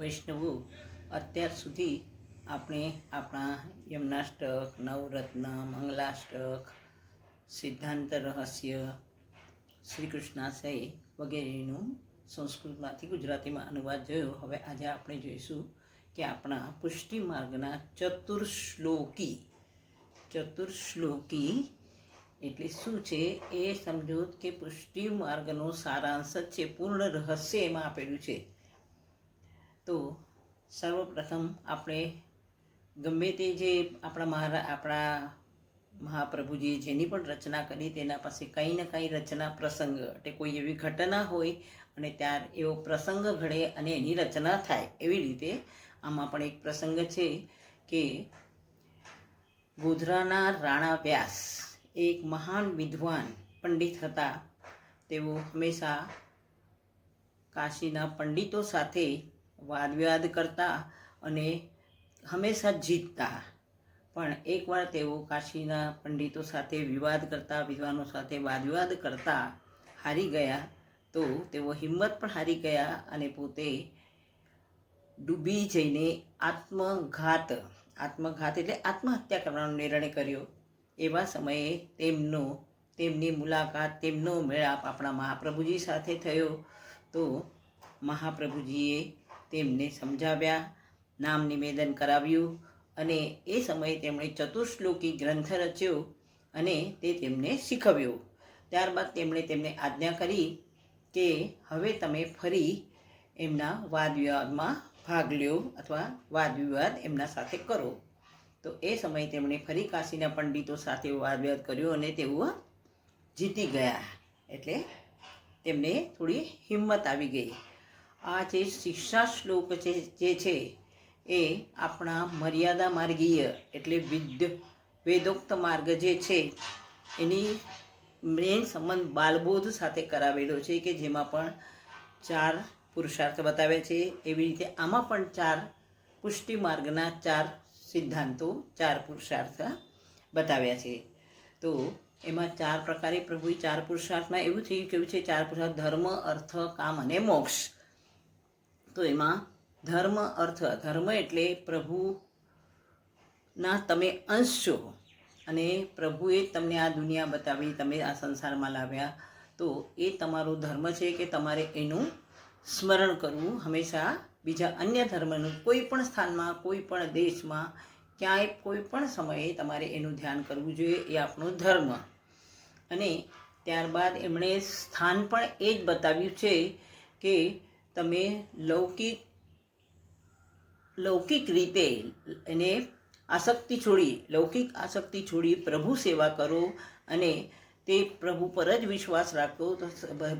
વૈષ્ણવો અત્યાર સુધી આપણે આપણા યમનાષ્ટક, નવરત્ન, મંગલાષ્ટક, સિદ્ધાંત રહસ્ય શ્રી કૃષ્ણાશય વગેરેનું સંસ્કૃતમાંથી ગુજરાતીમાં અનુવાદ જોયો. હવે આજે આપણે જોઈશું કે આપણા પુષ્ટિ માર્ગના ચતુર્શ્લોકી ચતુર્શ્લોકી એટલે શું છે? એ સમજો કે પુષ્ટિ માર્ગનો સારાંશ છે, પૂર્ણ રહસ્ય એમાં આપેલું છે. તો સર્વપ્રથમ આપણે ગમે તે જે આપણા મહારા, આપણા મહાપ્રભુજીએ જેની પણ રચના કરી, તેના પાસે કંઈ ને કંઈ રચના પ્રસંગ એટલે કોઈ એવી ઘટના હોય અને ત્યાર એવો પ્રસંગ ઘડે અને એની રચના થાય એવી રીતે આમાં પણ એક પ્રસંગ છે કે ગોધરાના રાણા વ્યાસ એક મહાન વિદ્વાન પંડિત હતા. તેઓ હંમેશા કાશીના પંડિતો સાથે વાદવિવાદ કરતા અને હંમેશા જીતતા. પણ એકવાર તેઓ કાશીના પંડિતો સાથે વિવાદ કરતા, વિદ્વાનો સાથે વાદ વિવાદ કરતા હારી ગયા, તો તેઓ હિંમત પણ હારી ગયા અને પોતે ડૂબી જઈને આત્મઘાત આત્મઘાત એટલે આત્મહત્યા કરવાનો નિર્ણય કર્યો. એવા સમયે તેમનો, તેમની મુલાકાત, તેમનો મેળાપ આપણા મહાપ્રભુજી સાથે થયો. તો મહાપ્રભુજીએ તેમને સમજાવ્યા, નામ નિવેદન કરાવ્યું અને એ સમયે તેમણે ચતુશ્લોકી ગ્રંથ રચ્યો અને તે તેમને શીખવ્યો. ત્યારબાદ તેમણે તેમને આજ્ઞા કરી કે હવે તમે ફરી એમના વાદ વિવાદમાં ભાગ લ્યો અથવા વાદ વિવાદ એમના સાથે કરો. તો એ સમયે તેમણે ફરી કાશીના પંડિતો સાથે વાદ વિવાદ કર્યો અને તેઓ જીતી ગયા. એટલે તેમને થોડી હિંમત આવી ગઈ. આ જે શિક્ષા શ્લોક છે, જે છે, એ આપણા મર્યાદા માર્ગીય એટલે વિદ્ય, વેદોક્ત માર્ગ જે છે, એની મેન સંબંધ બાલબોધ સાથે કરાવેલો છે કે જેમાં પણ ચાર પુરુષાર્થ બતાવ્યા છે. એવી રીતે આમાં પણ ચાર પુષ્ટિ માર્ગના ચાર સિદ્ધાંતો, ચાર પુરુષાર્થ બતાવ્યા છે. તો એમાં ચાર પ્રકારે પ્રભુએ ચાર પુરુષાર્થમાં એવું થયું કેવું છે, ચાર પુરુષાર્થ ધર્મ, અર્થ, કામ અને મોક્ષ. તો એમાં ધર્મ અર્થ, ધર્મ એટલે પ્રભુના તમે અંશ છો. અને પ્રભુએ તમને આ દુનિયા બતાવી, તમે આ સંસારમાં લાવ્યા. તો એ તમારો ધર્મ છે કે તમારે એનું સ્મરણ કરવું. હંમેશા બીજા અન્ય ધર્મનું કોઈ પણ સ્થાનમાં, કોઈ પણ દેશમાં, ક્યાંય કોઈ પણ સમયે તમારે એનું ધ્યાન કરવું જોઈએ, એ આપણો ધર્મ. અને ત્યારબાદ એમણે સ્થાન પણ એ જ બતાવ્યું છે કે તમે લૌકિક લૌકિક રીતે એને આસક્તિ છોડી, લૌકિક આસક્તિ છોડી પ્રભુ સેવા કરો અને તે પ્રભુ પર જ વિશ્વાસ રાખો તો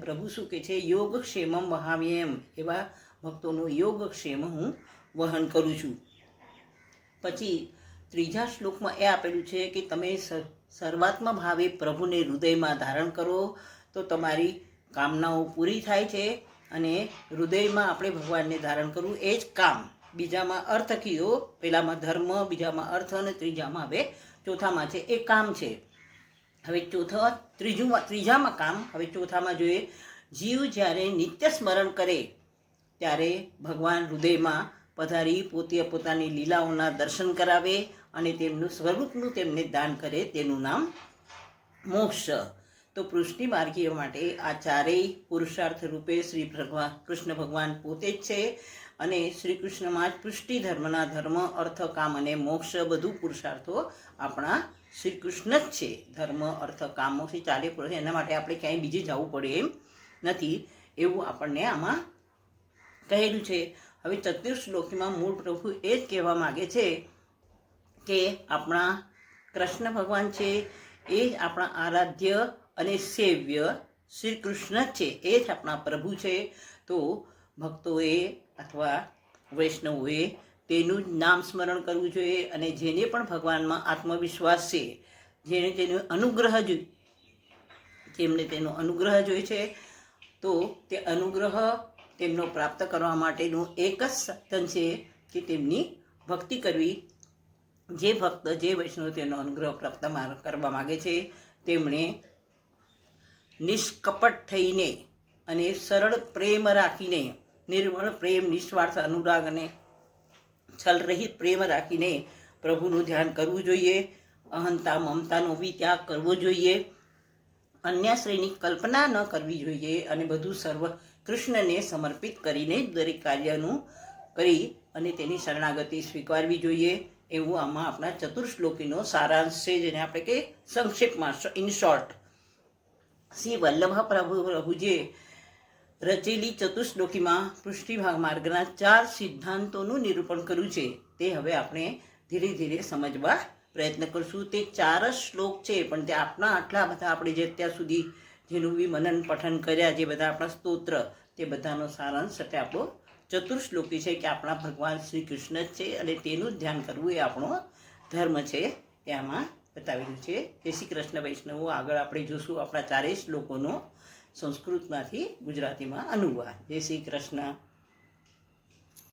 પ્રભુ શું કહે છે? યોગક્ષેમમ વહામ્યમ. એવા ભક્તોનો યોગક્ષેમ હું વહન કરું છું. પછી ત્રીજા શ્લોકમાં એ આપેલું છે કે તમે સર્વાત્મા ભાવે પ્રભુને હૃદયમાં ધારણ કરો તો તમારી કામનાઓ પૂરી થાય છે. અને હૃદયમાં આપણે ભગવાનને ધારણ કરવું એ જ કામ. બીજામાં અર્થ કીધો પહેલામાં ધર્મ, બીજામાં અર્થ અને ત્રીજામાં હવે ચોથામાં છે. એ કામ છે. હવે ચોથા, ત્રીજું, ત્રીજામાં કામ. હવે ચોથામાં જોઈએ, જીવ જ્યારે નિત્ય સ્મરણ કરે, ત્યારે ભગવાન હૃદયમાં પધારી પોતે પોતાની લીલાઓના દર્શન કરાવે અને તેમનું સ્વરૂપનું તેમને દાન કરે. તેનું નામ મોક્ષ. તો પૃષ્ટિ માર્ગીઓ માટે આ ચારેય પુરુષાર્થ રૂપે શ્રી ભગવાન, કૃષ્ણ ભગવાન પોતે જ છે અને શ્રી કૃષ્ણમાં જ પુષ્ટિ ધર્મના ધર્મ, અર્થ, કામ અને મોક્ષ બધું પુરુષાર્થો આપણા શ્રી કૃષ્ણ જ છે. ધર્મ, અર્થ, કામ, મોક્ષ ચાલે પડે એના માટે આપણે ક્યાંય બીજે જવું પડે એમ નથી એવું આપણને આમાં કહેલું છે. હવે ચતુર્શ્લોકીમાં મૂળ પ્રભુ એ જ કહેવા માગે છે કે આપણા કૃષ્ણ ભગવાન છે એ આપણા આરાધ્ય અને સેવ્ય શ્રી કૃષ્ણ જ છે. એ જ આપણા પ્રભુ છે. તો ભક્તોએ અથવા વૈષ્ણવોએ તેનું જ નામ સ્મરણ કરવું જોઈએ અને જેને પણ ભગવાનમાં આત્મવિશ્વાસ છે, જેને તેનો અનુગ્રહ જોઈ જેમને તેનો અનુગ્રહ જોઈએ છે, તો તે અનુગ્રહ તેમનો પ્રાપ્ત કરવા માટેનું એક જ સાધન છે કે તેમની ભક્તિ કરવી. જે ભક્ત, જે વૈષ્ણવ તેનો અનુગ્રહ પ્રાપ્ત કરવા માગે છે, તેમણે નિષ્કપટ થઈને અને સરળ પ્રેમ રાખીને, નિર્મળ પ્રેમ, નિસ્વાર્થ અનુરાગ અને છલરહિત પ્રેમ રાખીને પ્રભુનું ધ્યાન કરવું જોઈએ, અહંતા મમતાનો બી ત્યાગ કરવો જોઈએ, અન્યાશ્રયની કલ્પના ન કરવી જોઈએ અને બધું સર્વ કૃષ્ણને સમર્પિત કરીને દરેક કાર્યનું કરી અને તેની શરણાગતિ સ્વીકારવી જોઈએ. એવું આમાં આપણા ચતુર્શ્લોકીનો સારાંશ છે, જેને આપણે કે સંક્ષેપમાં ઇન શોર્ટ શ્રી વલ્લભ પ્રભુ પ્રભુજીએ રચેલી ચતુશ્લોકીમાં પૃષ્ઠિભાગ માર્ગના ચાર સિદ્ધાંતોનું નિરૂપણ કર્યું છે. તે હવે આપણે ધીરે ધીરે સમજવા પ્રયત્ન કરશું. તે ચાર જ શ્લોક છે, પણ તે આપણા આટલા બધા આપણે જે અત્યાર સુધી જેનું બી મનન પઠન કર્યા, જે બધા આપણા સ્તોત્ર, તે બધાનો સારાંશ એટલે આપણો ચતુર્શ્લોકી છે કે આપણા ભગવાન શ્રી કૃષ્ણ જ છે અને તેનું ધ્યાન કરવું એ આપણો ધર્મ છે. એ આમાં બતાવેલું છે. જય શ્રી કૃષ્ણ વૈષ્ણવો. આગળ આપણે જોશું આપણા ચારેય શ્લોકોનો સંસ્કૃતમાંથી ગુજરાતીમાં અનુવાદ. જય શ્રી કૃષ્ણ.